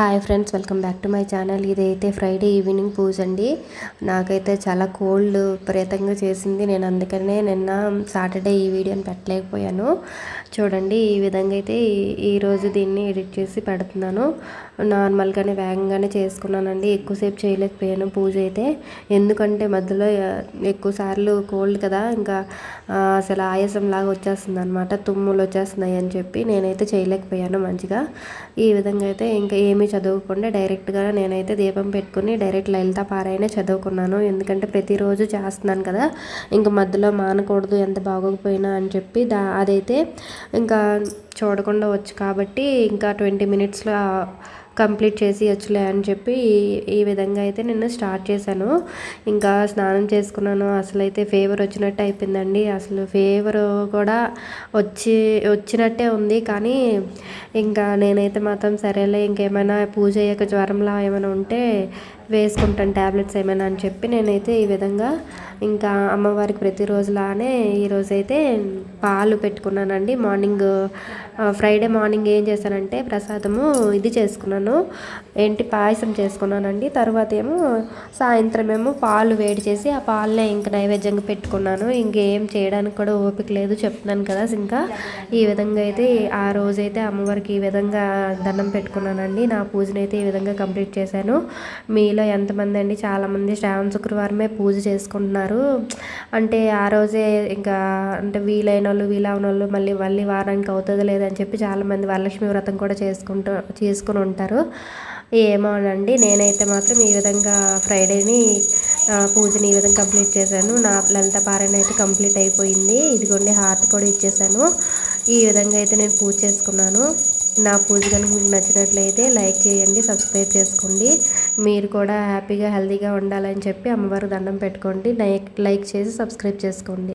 Hi friends welcome back to my channel. ఇదైతే Friday evening పూజ అండి. నాకైతే చాలా కోల్డ్ విపరీతంగా చేసింది. నేను అందుకనే నిన్న సాటర్డే ఈ వీడియోని పెట్టలేకపోయాను. చూడండి ఈ విధంగా అయితే ఈరోజు దీన్ని ఎడిట్ చేసి పెడుతున్నాను. నార్మల్గానే వేగంగానే చేసుకున్నానండి. ఎక్కువసేపు చేయలేకపోయాను పూజ అయితే. ఎందుకంటే మధ్యలో ఎక్కువ సార్లు కోల్డ్ కదా. ఇంకా అసలు ఆయాసం లాగా వచ్చేస్తుంది అనమాట తుమ్ములు వచ్చేస్తున్నాయి అని చెప్పి నేనైతే చేయలేకపోయాను మంచిగా. ఈ విధంగా అయితే ఇంకా ఏమి ఏమీ చదవకుండా డైరెక్ట్గా నేనైతే దీపం పెట్టుకుని డైరెక్ట్ లలిత పారాయణ చదువుకున్నాను. ఎందుకంటే ప్రతిరోజు చేస్తున్నాను కదా ఇంకా మధ్యలో మానకూడదు ఎంత బాగోకపోయినా అని చెప్పి దా అదైతే ఇంకా చూడకుండా వచ్చు కాబట్టి ఇంకా ట్వంటీ మినిట్స్లో కంప్లీట్ చేసి వచ్చులే అని చెప్పి ఈ విధంగా అయితే నేను స్టార్ట్ చేశాను. ఇంకా స్నానం చేసుకున్నాను. అసలు అయితే ఫీవర్ వచ్చినట్టు అయిపోయిందండి. అసలు ఫీవర్ కూడా వచ్చి వచ్చినట్టే ఉంది. కానీ ఇంకా నేనైతే మాత్రం సరేలే ఇంకేమైనా పూజ అయ్యాక జ్వరంలా ఏమైనా ఉంటే వేసుకుంటాను ట్యాబ్లెట్స్ ఏమైనా అని చెప్పి నేనైతే ఈ విధంగా ఇంకా అమ్మవారికి ప్రతిరోజులానే ఈరోజైతే పాలు పెట్టుకున్నానండి. మార్నింగ్ ఫ్రైడే మార్నింగ్ ఏం చేశానంటే ప్రసాదము ఇది చేసుకున్నాను. ఏంటి పాయసం చేసుకున్నానండి. తర్వాత ఏమో సాయంత్రం ఏమో పాలు వేడి చేసి ఆ పాలనే ఇంకా నైవేద్యంగా పెట్టుకున్నాను. ఇంకేం చేయడానికి కూడా ఓపిక లేదు చెప్తున్నాను కదా ఇంకా ఈ విధంగా అయితే ఆ రోజైతే అమ్మవారికి ఈ విధంగా దండం పెట్టుకున్నానండి. నా పూజనైతే ఈ విధంగా కంప్లీట్ చేశాను. మీలో ఎంతమంది అండి? చాలామంది శ్రావణ శుక్రవారమే పూజ చేసుకుంటున్నారు. అంటే ఆ రోజే ఇంకా అంటే వీలైన వాళ్ళు వీలవన వాళ్ళు మళ్ళీ మళ్ళీ వారానికి అవుతుంది లేదని చెప్పి చాలామంది వరలక్ష్మి వ్రతం కూడా చేసుకుంటూ చేసుకుని ఉంటారు. ఏమోనండి నేనైతే మాత్రం ఈ విధంగా ఫ్రైడేని పూజని ఈ విధంగా కంప్లీట్ చేశాను. నా లలిత పారాయణ అయితే కంప్లీట్ అయిపోయింది. ఇదిగోండి హార్ట్ కూడా ఇచ్చేసాను ఈ విధంగా అయితే నేను పూజ చేసుకున్నాను. నా పూజ కనుక మీకు నచ్చినట్లయితే లైక్ చేయండి సబ్స్క్రైబ్ చేసుకోండి. మీరు కూడా హ్యాపీగా హెల్తీగా ఉండాలని చెప్పి అమ్మవారు దండం పెట్టుకోండి. లైక్ లైక్ చేసి సబ్స్క్రైబ్ చేసుకోండి.